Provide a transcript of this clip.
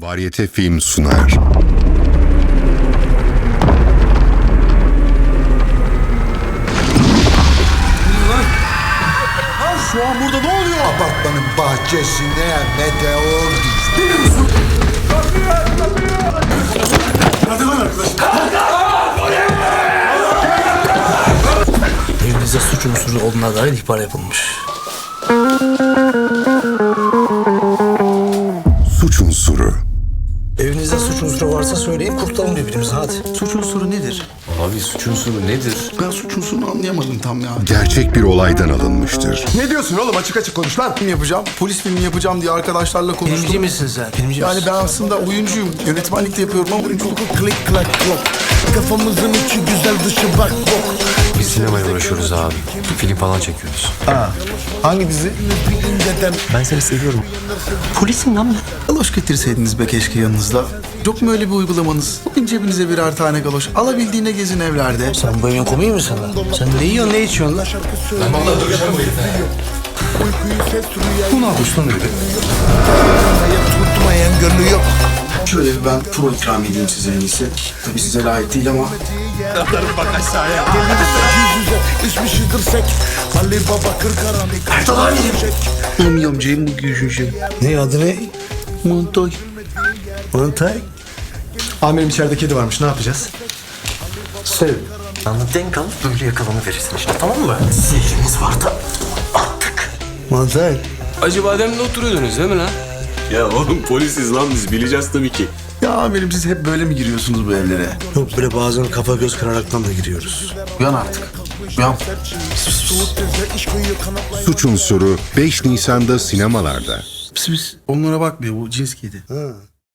Varyete Film sunar. Şu an burada ne oluyor? Apartmanın bahçesine meteor düştü. Hadi lan arkadaş. Evinizde suç unsuru olduğuna dair ihbar yapılmış. Suç unsuru. Evinizde suç unsuru varsa söyleyin kurtulalım birbirimizi hadi. Suç unsuru nedir? Abi suç unsuru nedir? Ben suç unsurunu anlayamadım tam ya. Gerçek bir olaydan alınmıştır. Ne diyorsun oğlum açık açık konuş lan. Film yapacağım, polis filmi yapacağım diye arkadaşlarla konuştum. Filmci misin sen? Filmci Yani misin? ben aslında oyuncuyum. Yönetmenlik de yapıyorum ama oyunculuk Klik klak klok Kafamızın içi güzel dışı bak bok Biz sinemaya uğraşıyoruz abi. Film falan çekiyoruz. Hangi dizi? Ben seni seviyorum. Polisin lan Galoş getirseydiniz be keşke yanınızda. Yok mu öyle bir uygulamanız? Bugün cebinize birer tane galoş. Alabildiğine gezin evlerde. Sen bu evin komiği misin lan? Sen ne yiyorsun ne içiyorsun lan? Uykuyu ses rüya Bu ne yapmış lan öyle? Tutmayan gönlü yok Şöyle bir ben pro ikram edeyim size en iyisi. Tabii size layık değil ama Ali Baba kırkaran Erdoğan Bilmiyorum Cem bu gülüşün Ne adı ne? Montoy. Mantay. Amirim içeride kedi varmış ne yapacağız? Sev. Anla denk alıp böyle yakalanı verirsin işte tamam mı? Sihrimiz var da attık. Mantay. Acı bademde oturuyordunuz değil mi lan? Ya oğlum polisiz lan biz bileceğiz tabii ki. Ya amirim siz hep böyle mi giriyorsunuz bu evlere? Yok böyle bazen kafa göz kıraraktan da giriyoruz. Uyan artık. Uyan. Suç unsuru 5 Nisan'da sinemalarda. Pis pis. Onlara bakmıyor bu cins kedi. Ha.